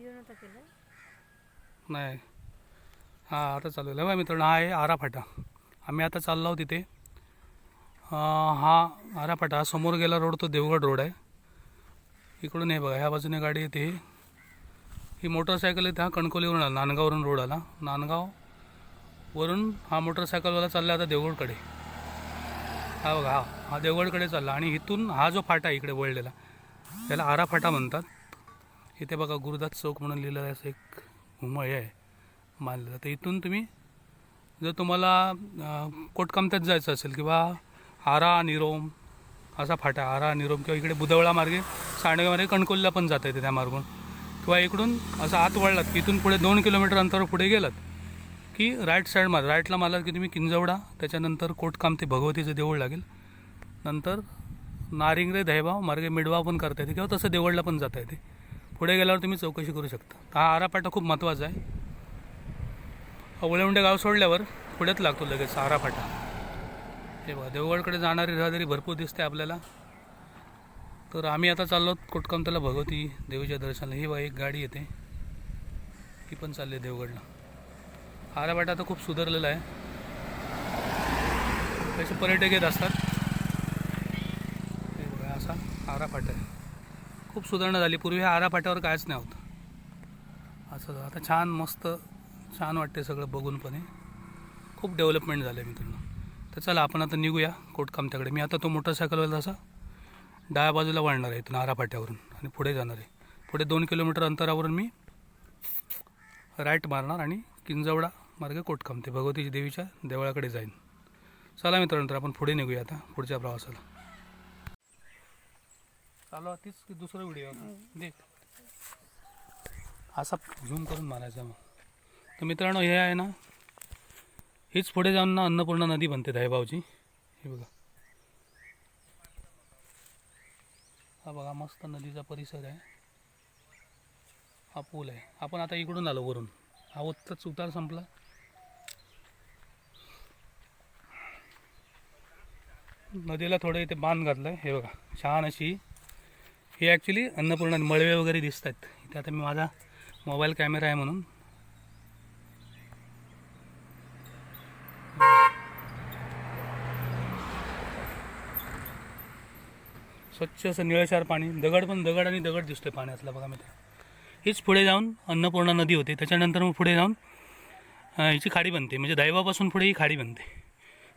Video नव्हता केला? नाही. हां आता चालू आहे बघा मित्रांनो हा आहे आराफाटा. आम्ही आता चाललो आहोत तिथे हा आराफाटा हा समोर गेला रोड तो देवगड रोड आहे. इकडून हे बघा ह्या बाजूने गाडी येते ही. मोटरसायकल येते हा कणकोलीवरून आला नांदगाववरून रोड आला. नांदगाववरून हा मोटरसायकलवाला चालला आता देवगडकडे. हा बघा हा. हा देवगडकडे चालला. आणि इथून हा जो फाटा इकडे वळलेला त्याला आराफाटा म्हणतात. इथे बघा गुरुदास चौक म्हणून लिहिलेलं आहे असं एक उमय आहे मानलं तर इथून तुम्ही जर तुम्हाला कोटकामत्यात जायचं असेल किंवा आरा निरोम असा फाटा आरा निरोम किंवा इकडे बुधवळा मार्गे सांडगावमार्गे कणकोलीला पण जाता येते त्या मार्गून. किंवा इकडून असं आत वळलात की इथून पुढे दोन किलोमीटर अंतरावर पुढे गेलात की राईट साईड मार राईटला मारलात की तुम्ही किंजवडा त्याच्यानंतर कोटकाम ते भगवतीचं देऊळ लागेल. नंतर नारिंगरे दहेबाव मार्गे मिडवा पण करता येते किंवा तसं देवळला पण जाता येते. पुढे गेल्यावर तुम्ही चौकशी करू शकता. हा आरापाटा खूप महत्त्वाचा आहे. अवळेवंडे गाव सोडल्यावर पुढेच लागतो लगेच आरापाटा. हे बघा देवगडकडे जाणारी रहदारी भरपूर दिसते आपल्याला. तर आम्ही आता चाललो आहोत भगवती देवीच्या दर्शनाला. ही बघा एक गाडी येते. ही पण चालली आहे देवगडला. आरापाटा आता खूप सुधारलेला आहे. तसे पर्यटक येत असतात. हे बघा असा आरापाटा आहे. खूप सुधारणा झाली. पूर्वी ह्या आराफाट्यावर कायच नाही होतं असं आता छान मस्त छान वाटते सगळं बघून पण हे. खूप डेव्हलपमेंट झालं आहे मित्रांनो. तर चला आपण आता निघूया कोटकामत्याकडे मी आता तो मोटरसायकलवर असा डाव्या बाजूला वाढणार आहे इथून आरापाट्यावरून आणि पुढे जाणार आहे. पुढे दोन किलोमीटर अंतरावरून मी राईट मारणार आणि किंजवडा मार्गे कोटकामते भगवती देवीच्या देवळाकडे जाईन. चला मित्रांनो तर आपण पुढे निघूया आता पुढच्या प्रवासाला. चालू तीच की दुसरा व्हिडिओ देख. असा झूम करून मारायचा मग. तर मित्रांनो हे आहे ना हीच पुढे जाऊन ना अन्नपूर्णा नदी बनते दहेबावची हे बघा. हा बघा मस्त नदीचा परिसर आहे. हा पूल आहे. आपण आता इकडून आलो वरून. हा उत्तरच उतार संपला. नदीला थोडं इथे बांध घातलं आहे हे बघा छान अशी हे ॲक्च्युली अन्नपूर्णा मळवे वगैरे दिसत आहेत इथे आता मी माझा मोबाईल कॅमेरा आहे म्हणून. स्वच्छ असं निळशार पाणी दगड पण दगड आणि दगड दिसतोय पाण्यातला बघा मित्र हीच पुढे जाऊन अन्नपूर्णा नदी होते. त्याच्यानंतर मग पुढे जाऊन हिची खाडी बनते. म्हणजे दैवापासून पुढे ही खाडी बनते.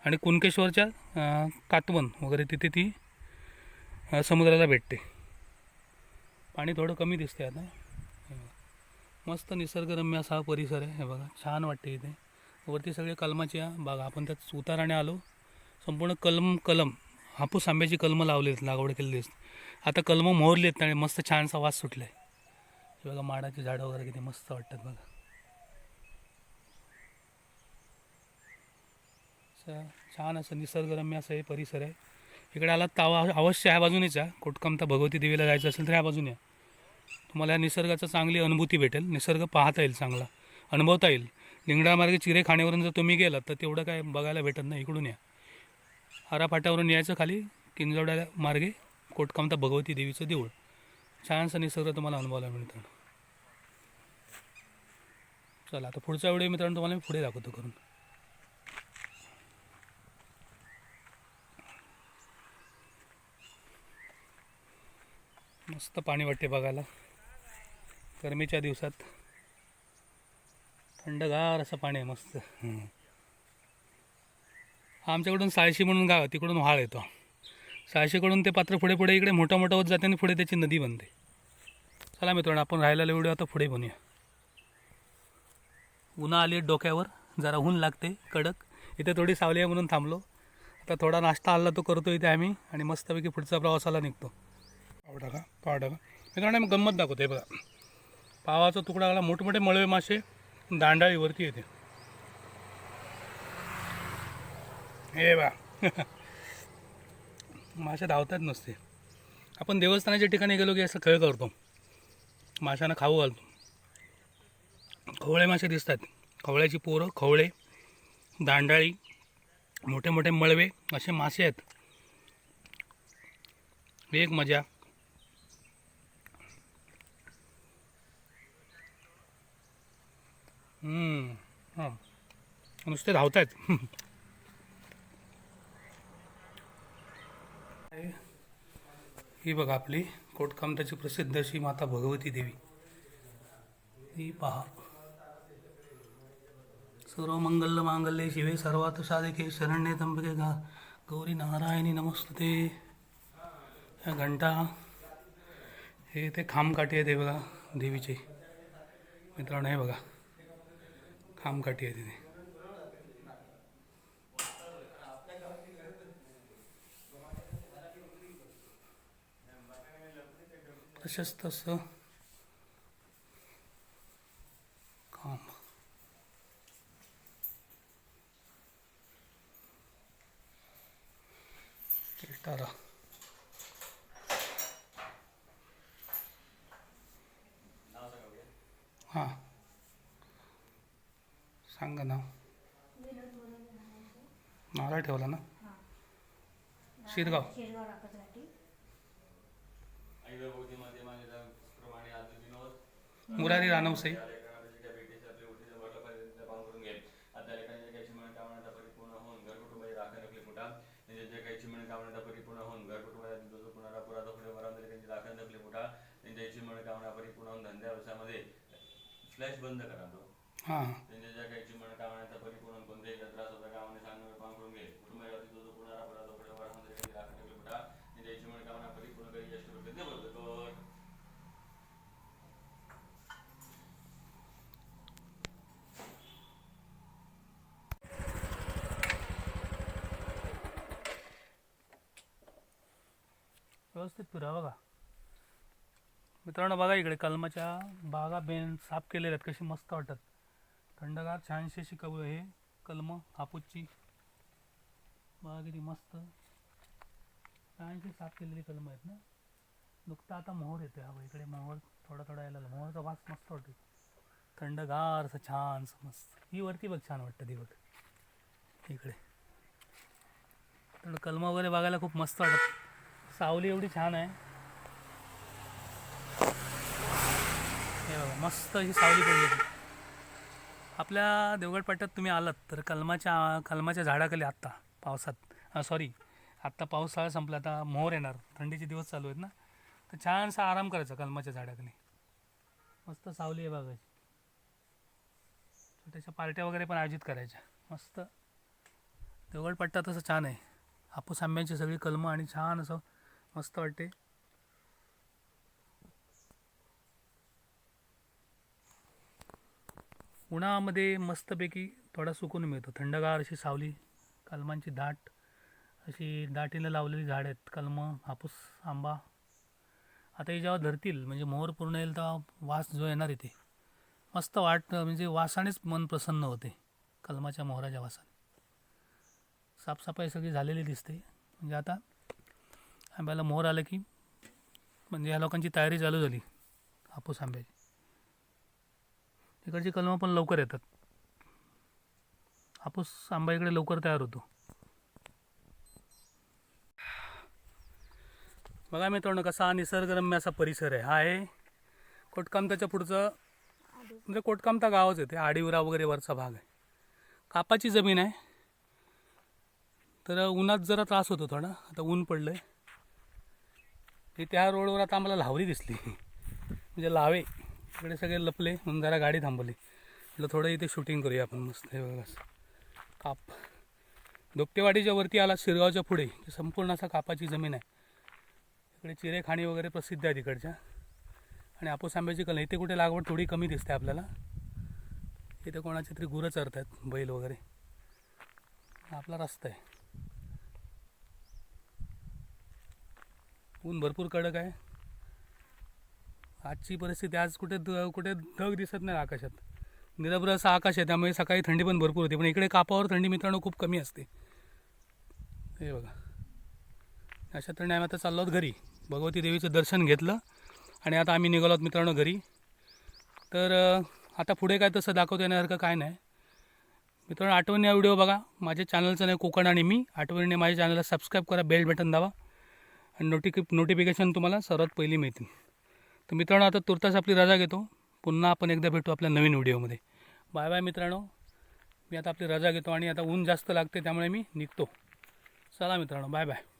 आणि कुणकेश्वरच्या कातवन वगैरे तिथे ती समुद्राला भेटते. पाणी थोडं कमी दिसते आता. हे बघा. मस्त निसर्गरम्य असा हा परिसर आहे. हे बघा छान वाटते इथे. वरती सगळे कलमाची या बागा. आपण त्यात उताराने आलो. संपूर्ण कलम कलम हापूस आंब्याची कलमं लावली आहेत लागवड केलेली आहेत. आता कलमं मोहरली आहेत आणि मस्त छानसा वास सुटला आहे हे बघा माडाची झाडं वगैरे किती मस्त वाटतात बघा. छान असं निसर्गरम्य असं हे परिसर आहे. इकडे आलात तर अवश्य ह्या बाजूनेच या कोटकमता भगवती देवीला जायचं असेल तर ह्या बाजूने या. तुम्हाला या निसर्गाचा चांगली अनुभूती भेटेल. निसर्ग पाहता येईल चांगला. अनुभवता येईल. लिंगडामार्गे चिरे खाण्यावरून जर तुम्ही गेलात तर तेवढं काय बघायला भेटत नाही. इकडून या. आराफाट्यावरून यायचं खाली किंजवड्या मार्गे कोटकामता भगवती देवीचं देऊळ. छानसा निसर्ग तुम्हाला अनुभवायला मिळतं. चला आता पुढच्या वेळी मित्रांनो तुम्हाला मी पुढे दाखवतो करून. मस्त पाणी वाटते बघायला. गरमीच्या दिवसात थंडगार असं पाणी आहे मस्त. आमच्याकडून साळशी म्हणून गाव तिकडून व्हाळ येतो. साळशीकडून ते पात्र पुढे पुढे इकडे मोठं मोठं होत जाते आणि पुढे त्याची नदी बनते. चला मित्रांनो आपण राहिलेला व्हिडिओ आता पुढे बनूया. उन्हा आली डोक्यावर जरा ऊन लागते कडक. इथे थोडी सावली आहे म्हणून थांबलो. आता थोडा नाश्ता आला तो करतो इथे आम्ही आणि मस्तपैकी पुढचा प्रवासाला निघतो. पाव टाका पाव टाका मित्रांनो मी गंमत दाखवते बघा. पावाचा तुकडा आला मोठमोठे मळवे मासे दांडाळीवरती येते. हे बा मासे धावतात नसते. आपण देवस्थानाच्या ठिकाणी गेलो की असं खेळ करतो. माशांना खाऊ घालतो. खवळे मासे दिसतात. खवळ्याची पोरं खवळे दांडाळी मोठे मोठे मळवे असे मासे आहेत. एक मजा. हां. नुसते धावत आहेत ही बघा आपली कोटकामताची प्रसिद्ध अशी माता भगवती देवी. ही पहा. सर्व मंगल मांगल्ये शिवे सर्वात साधिके शरण्ये तंबके गा गौरी नारायणी नमस्ते ह्या घंटा. हे ते खामकाठी आहे ते बघा देवीचे. मित्रांनो हे बघा. खामकाठी आहे तिथे तसंच तसं. काम तारा हां. सांगा नाव नारळ ठेवला ना. शिरगाव. मुरारी रानवसे फ्लॅश बंद करा. तो हां. त्यांच्या ज्या काही चिमण कामाचा परिपूर्ण कोणत्याही त्रास होता गावाने सांगून पांग करून घे. कुटुंबावरती जो जो पुन्हा पुन्हा तो पुढे वरामध्ये काही राखण ठेवले बुटा त्यांच्या चिमण कामना परिपूर्ण काही यश करून ते बरोबर. कर व्यवस्थित फिरा बघा. मित्रांनो बघा इकडे कलमाच्या बागा बेन साफ केलेल्या आहेत. कशी मस्त वाटतात थंडगार छानशी शिकवलं हे. कलम हापूसची बघा किती मस्त. छानशी साफ केलेली कलम आहेत ना. नुकतं आता मोहर येते हा इकडे मोहर थोडा थोडा यायला मोहरचा वास मस्त वाटतो थंडगार असं छान असं मस्त. ही वरती बघ छान वाटतं ती बघ. इकडे. तर कलम वगैरे बघायला खूप मस्त वाटत. सावली एवढी छान आहे. हे बघा मस्त ही सावली पडली. होती आपल्या देवगड पाट्यात तुम्ही आलात तर कलमाच्या कलमाच्या झाडाखाली आत्ता पावसात. सॉरी आत्ता पावसाळा संपला आता मोहर येणार थंडीचे दिवस चालू आहेत ना? तर छानसा आराम करायचा कलमाच्या झाडाखाली. मस्त सावली आहे बघायची छोट्याशा पार्ट्या वगैरे पण आयोजित करायच्या. मस्त. देवगड पट्टा तसं छान आहे. हापूस आंब्यांची सगळी कलमं आणि छान असं मस्त वाटते. उन्हामध्ये मस्तपैकी थोडा सुकून मिळतो. थंडगार अशी सावली कलमांची दाट अशी दाटीनं लावलेली झाड आहेत. कलमं हापूस आंबा. आता हे जेव्हा धरतील म्हणजे मोहर पूर्ण येईल तेव्हा वास जो येणार इथे मस्त वाट म्हणजे वासानेच मन प्रसन्न होते कलमाच्या मोहराच्या वासाने. साफसफाई सगळी झालेली दिसते. म्हणजे आता आंब्याला मोहर आलं की म्हणजे ह्या लोकांची तयारी चालू झाली हापूस आंब्याची. इकडची कलमं पण लवकर येतात. हापूस आंबा इकडे लवकर तयार होतो. बघा मित्रांनो कसा हा निसर्गरम्य असा परिसर आहे. हा आहे कोटकामताच्या पुढचं म्हणजे कोटकामता गावच आहे ते वगैरे वरचा भाग आहे. कापाची जमीन आहे. तर उन्हात जरा त्रास होतो थोडा आता ऊन पडलं आहे त्या रोडवर आता आम्हाला लावरी दिसली. म्हणजे लावे. इकडे सगळे लपले म्हणून जरा गाडी थांबवली. म्हटलं थोडं इथे शूटिंग करूया आपण मस्त हे बघा काप. धोपटेवाडीच्या वरती आला शिरगावच्या पुढे. संपूर्ण असा कापाची जमीन आहे. इकडे चिरेखाणी वगैरे प्रसिद्ध आहे तिकडच्या. आणि आपूस आंब्याची कल इथे कुठे लागवड थोडी कमी दिसते आपल्याला. इथे कोणाचे तरी गुरं चरतात बैल वगैरे. आपला रस्ता आहे. ऊन भरपूर कडक आहे. आजची परिस्थिती आज कुठे द कुठे ढग दिसत नाही आकाशात. निरभ्र असं आकाश आहे त्यामुळे सकाळी थंडी पण भरपूर होती पण इकडे कापावर थंडी मित्रांनो खूप कमी असते. हे बघा. अशा तऱ्हेने आम्ही आता चाललो आहोत घरी. भगवती देवीचं दर्शन घेतलं आणि आता आम्ही निघालो आहोत मित्रांनो घरी. तर आता पुढे काय तसं दाखवता येण्यासारखं काय नाही. मित्रांनो आठवणी हा व्हिडिओ बघा. माझ्या चॅनलचं नाही कोकण आणि मी. आठवणीने माझ्या चॅनलला सबस्क्राईब करा बेल बटन दाबा. आणि नोटिफि नोटिफिकेशन तुम्हाला सर्वात पहिली मिळतील. तर मित्रांनो आता तुर्तास आपली रजा घेतो. पुन्हा आपण एकदा भेटू आपल्या नवीन व्हिडिओमध्ये. बाय बाय मित्रांनो. मी आता आपली रजा घेतो आणि आता ऊन जास्त लागते त्यामुळे मी निघतो. चला मित्रांनो बाय बाय.